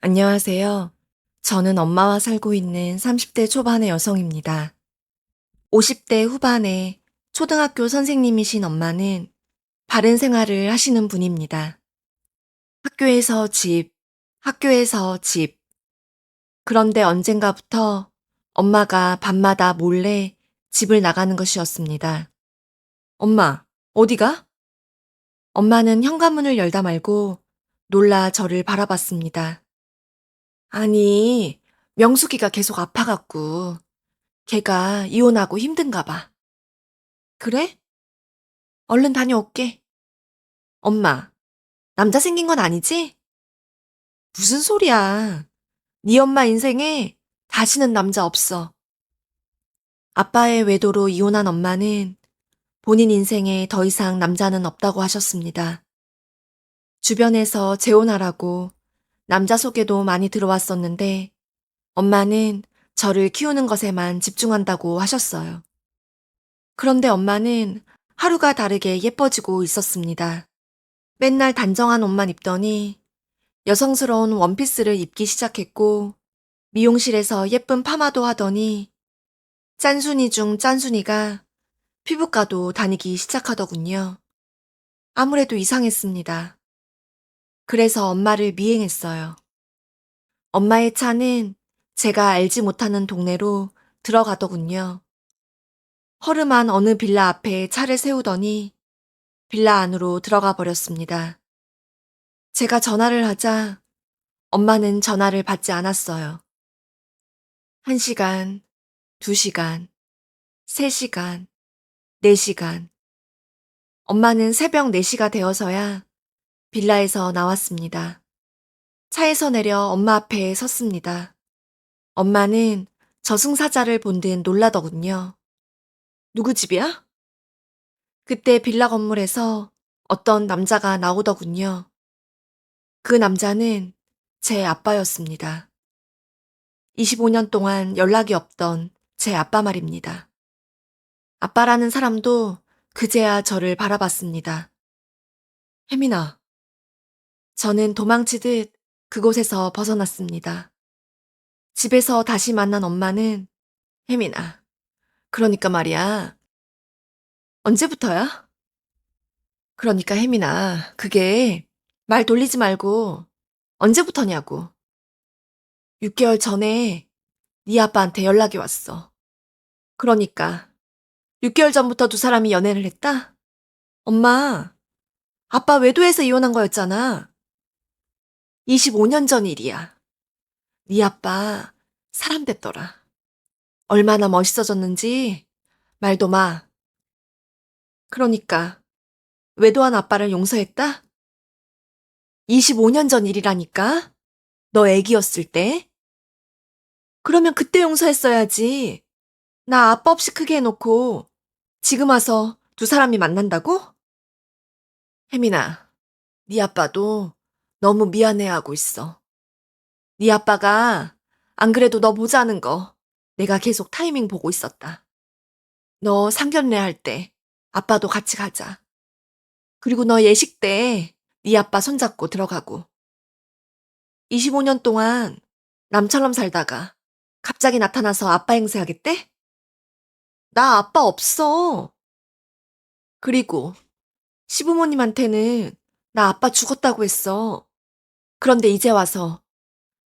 안녕하세요. 저는 엄마와 살고 있는 30대 초반의 여성입니다. 50대 후반의 초등학교 선생님이신 엄마는 바른 생활을 하시는 분입니다. 학교에서 집, 학교에서 집. 그런데 언젠가부터 엄마가 밤마다 몰래 집을 나가는 것이었습니다. 엄마, 어디가? 엄마는 현관문을 열다 말고 놀라 저를 바라봤습니다. 아니, 명숙이가 계속 아파갖고 걔가 이혼하고 힘든가 봐. 그래? 얼른 다녀올게. 엄마, 남자 생긴 건 아니지? 무슨 소리야. 네 엄마 인생에 다시는 남자 없어. 아빠의 외도로 이혼한 엄마는 본인 인생에 더 이상 남자는 없다고 하셨습니다. 주변에서 재혼하라고 남자 소개도 많이 들어왔었는데 엄마는 저를 키우는 것에만 집중한다고 하셨어요. 그런데 엄마는 하루가 다르게 예뻐지고 있었습니다. 맨날 단정한 옷만 입더니 여성스러운 원피스를 입기 시작했고 미용실에서 예쁜 파마도 하더니 짠순이 중 짠순이가 피부과도 다니기 시작하더군요. 아무래도 이상했습니다. 그래서 엄마를 미행했어요. 엄마의 차는 제가 알지 못하는 동네로 들어가더군요. 허름한 어느 빌라 앞에 차를 세우더니 빌라 안으로 들어가 버렸습니다. 제가 전화를 하자 엄마는 전화를 받지 않았어요. 한 시간, 두 시간, 세 시간, 네 시간. 엄마는 새벽 4시가 되어서야 빌라에서 나왔습니다. 차에서 내려 엄마 앞에 섰습니다. 엄마는 저승사자를 본 듯 놀라더군요. 누구 집이야? 그때 빌라 건물에서 어떤 남자가 나오더군요. 그 남자는 제 아빠였습니다. 25년 동안 연락이 없던 제 아빠 말입니다. 아빠라는 사람도 그제야 저를 바라봤습니다. 혜민아, 저는 도망치듯 그곳에서 벗어났습니다. 집에서 다시 만난 엄마는 혜민아, 그러니까 말이야. 언제부터야? 그러니까 혜민아, 그게 말 돌리지 말고 언제부터냐고. 6개월 전에 네 아빠한테 연락이 왔어. 그러니까 6개월 전부터 두 사람이 연애를 했다? 엄마, 아빠 외도에서 이혼한 거였잖아. 25년 전 일이야. 네 아빠 사람 됐더라. 얼마나 멋있어졌는지 말도 마. 그러니까 외도한 아빠를 용서했다? 25년 전 일이라니까? 너 애기였을 때? 그러면 그때 용서했어야지. 나 아빠 없이 크게 해놓고 지금 와서 두 사람이 만난다고? 혜민아, 네 아빠도 너무 미안해하고 있어. 네 아빠가 안 그래도 너 보자는 거 내가 계속 타이밍 보고 있었다. 너 상견례 할 때 아빠도 같이 가자. 그리고 너 예식 때 네 아빠 손잡고 들어가고. 25년 동안 남처럼 살다가 갑자기 나타나서 아빠 행세하겠대? 나 아빠 없어. 그리고 시부모님한테는 나 아빠 죽었다고 했어. 그런데 이제 와서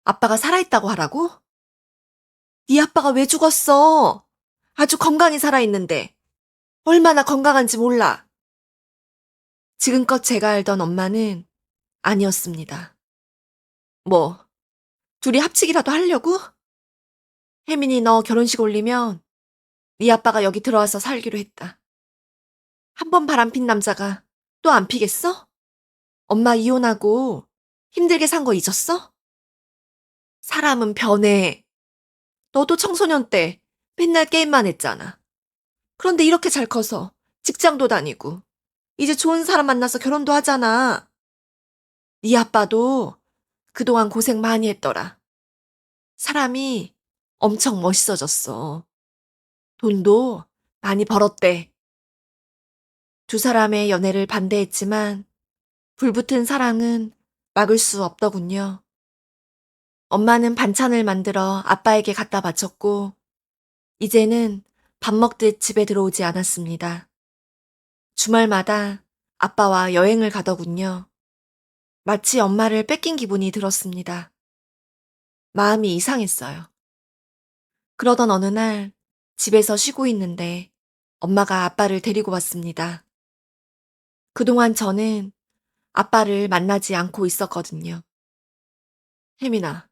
아빠가 살아있다고 하라고? 네 아빠가 왜 죽었어? 아주 건강히 살아있는데. 얼마나 건강한지 몰라. 지금껏 제가 알던 엄마는 아니었습니다. 뭐, 둘이 합치기라도 하려고? 혜민이 너 결혼식 올리면 네 아빠가 여기 들어와서 살기로 했다. 한 번 바람 핀 남자가 또 안 피겠어? 엄마 이혼하고 힘들게 산 거 잊었어? 사람은 변해. 너도 청소년 때 맨날 게임만 했잖아. 그런데 이렇게 잘 커서 직장도 다니고 이제 좋은 사람 만나서 결혼도 하잖아. 네 아빠도 그동안 고생 많이 했더라. 사람이 엄청 멋있어졌어. 돈도 많이 벌었대. 두 사람의 연애를 반대했지만 불붙은 사랑은 막을 수 없더군요. 엄마는 반찬을 만들어 아빠에게 갖다 바쳤고, 이제는 밥 먹듯 집에 들어오지 않았습니다. 주말마다 아빠와 여행을 가더군요. 마치 엄마를 뺏긴 기분이 들었습니다. 마음이 이상했어요. 그러던 어느 날 집에서 쉬고 있는데 엄마가 아빠를 데리고 왔습니다. 그동안 저는 아빠를 만나지 않고 있었거든요. 혜민아,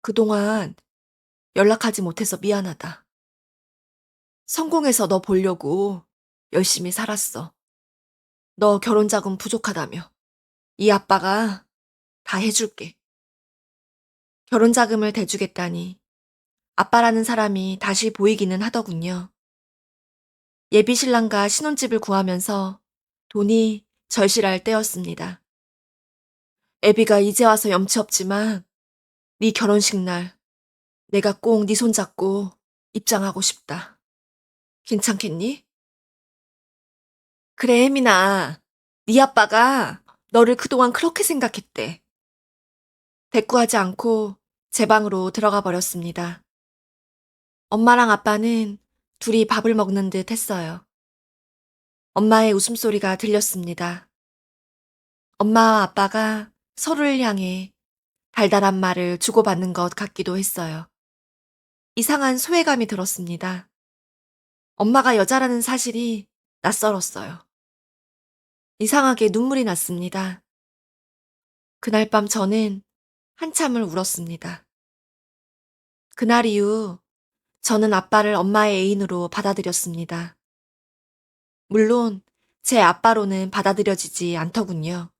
그동안 연락하지 못해서 미안하다. 성공해서 너 보려고 열심히 살았어. 너 결혼 자금 부족하다며. 이 아빠가 다 해줄게. 결혼 자금을 대주겠다니 아빠라는 사람이 다시 보이기는 하더군요. 예비 신랑과 신혼집을 구하면서 돈이 절실할 때였습니다. 애비가 이제 와서 염치 없지만 네 결혼식 날 내가 꼭 네 손잡고 입장하고 싶다. 괜찮겠니? 그래, 혜민아. 네 아빠가 너를 그동안 그렇게 생각했대. 대꾸하지 않고 제 방으로 들어가 버렸습니다. 엄마랑 아빠는 둘이 밥을 먹는 듯 했어요. 엄마의 웃음소리가 들렸습니다. 엄마와 아빠가 서로를 향해 달달한 말을 주고받는 것 같기도 했어요. 이상한 소외감이 들었습니다. 엄마가 여자라는 사실이 낯설었어요. 이상하게 눈물이 났습니다. 그날 밤 저는 한참을 울었습니다. 그날 이후 저는 아빠를 엄마의 애인으로 받아들였습니다. 물론 제 아빠로는 받아들여지지 않더군요.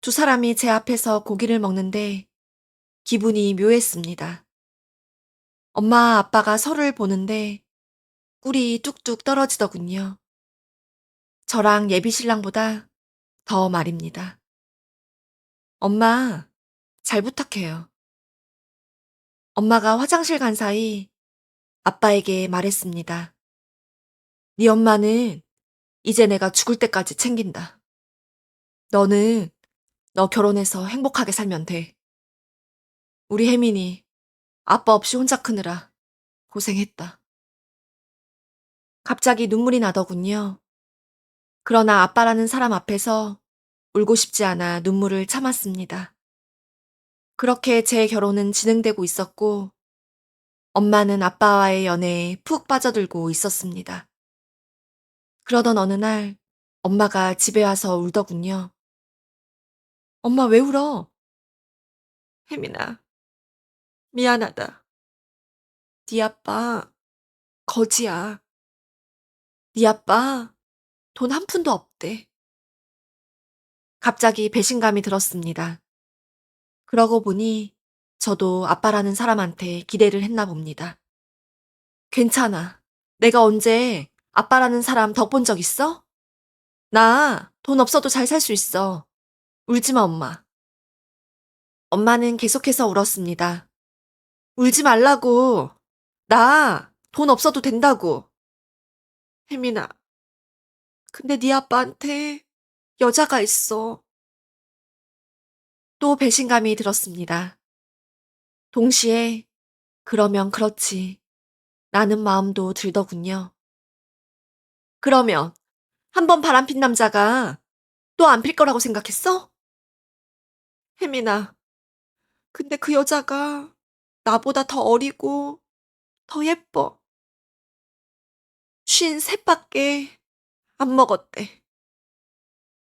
두 사람이 제 앞에서 고기를 먹는데 기분이 묘했습니다. 엄마와 아빠가 서로를 보는데 꿀이 뚝뚝 떨어지더군요. 저랑 예비 신랑보다 더 말입니다. 엄마, 잘 부탁해요. 엄마가 화장실 간 사이 아빠에게 말했습니다. 네 엄마는 이제 내가 죽을 때까지 챙긴다. 너는 너 결혼해서 행복하게 살면 돼. 우리 혜민이 아빠 없이 혼자 크느라 고생했다. 갑자기 눈물이 나더군요. 그러나 아빠라는 사람 앞에서 울고 싶지 않아 눈물을 참았습니다. 그렇게 제 결혼은 진행되고 있었고, 엄마는 아빠와의 연애에 푹 빠져들고 있었습니다. 그러던 어느 날, 엄마가 집에 와서 울더군요. 엄마 왜 울어? 혜민아, 미안하다. 네 아빠, 거지야. 네 아빠, 돈 한 푼도 없대. 갑자기 배신감이 들었습니다. 그러고 보니 저도 아빠라는 사람한테 기대를 했나 봅니다. 괜찮아. 내가 언제 아빠라는 사람 덕본 적 있어? 나 돈 없어도 잘 살 수 있어. 울지 마, 엄마. 엄마는 계속해서 울었습니다. 울지 말라고. 나 돈 없어도 된다고. 혜민아. 근데 네 아빠한테 여자가 있어. 또 배신감이 들었습니다. 동시에 그러면 그렇지. 라는 마음도 들더군요. 그러면 한 번 바람핀 남자가 또 안 필 거라고 생각했어? 혜민아, 근데 그 여자가 나보다 더 어리고 더 예뻐. 쉰 셋밖에 안 먹었대.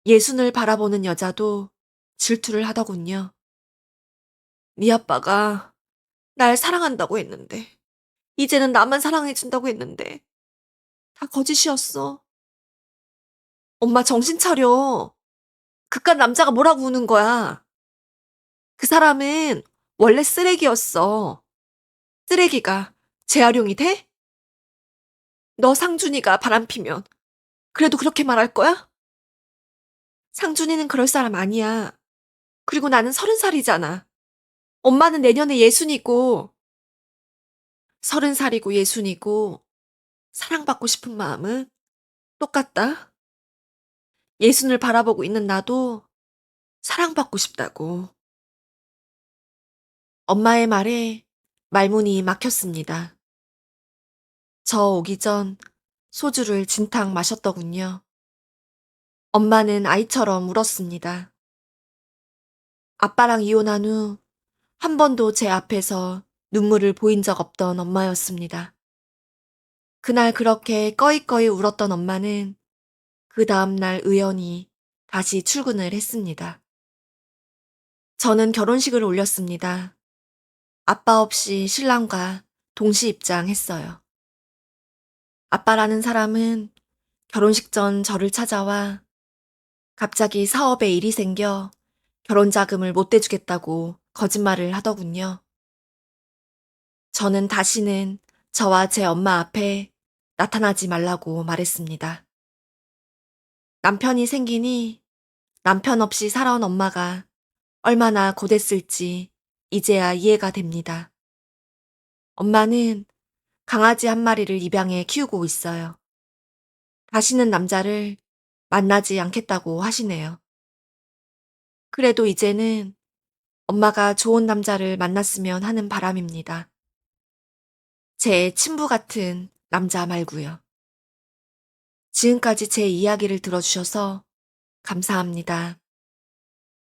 예순을 바라보는 여자도 질투를 하더군요. 네 아빠가 날 사랑한다고 했는데, 이제는 나만 사랑해준다고 했는데, 다 거짓이었어. 엄마 정신 차려. 그깟 남자가 뭐라고 우는 거야. 그 사람은 원래 쓰레기였어. 쓰레기가 재활용이 돼? 너 상준이가 바람피면 그래도 그렇게 말할 거야? 상준이는 그럴 사람 아니야. 그리고 나는 서른 살이잖아. 엄마는 내년에 예순이고, 서른 살이고 예순이고, 사랑받고 싶은 마음은 똑같다. 예순을 바라보고 있는 나도 사랑받고 싶다고. 엄마의 말에 말문이 막혔습니다. 저 오기 전 소주를 진탕 마셨더군요. 엄마는 아이처럼 울었습니다. 아빠랑 이혼한 후 한 번도 제 앞에서 눈물을 보인 적 없던 엄마였습니다. 그날 그렇게 꺼이꺼이 울었던 엄마는 그 다음날 의연히 다시 출근을 했습니다. 저는 결혼식을 올렸습니다. 아빠 없이 신랑과 동시 입장했어요. 아빠라는 사람은 결혼식 전 저를 찾아와 갑자기 사업에 일이 생겨 결혼 자금을 못 대주겠다고 거짓말을 하더군요. 저는 다시는 저와 제 엄마 앞에 나타나지 말라고 말했습니다. 남편이 생기니 남편 없이 살아온 엄마가 얼마나 고됐을지 이제야 이해가 됩니다. 엄마는 강아지 한 마리를 입양해 키우고 있어요. 다시는 남자를 만나지 않겠다고 하시네요. 그래도 이제는 엄마가 좋은 남자를 만났으면 하는 바람입니다. 제 친부 같은 남자 말고요. 지금까지 제 이야기를 들어주셔서 감사합니다.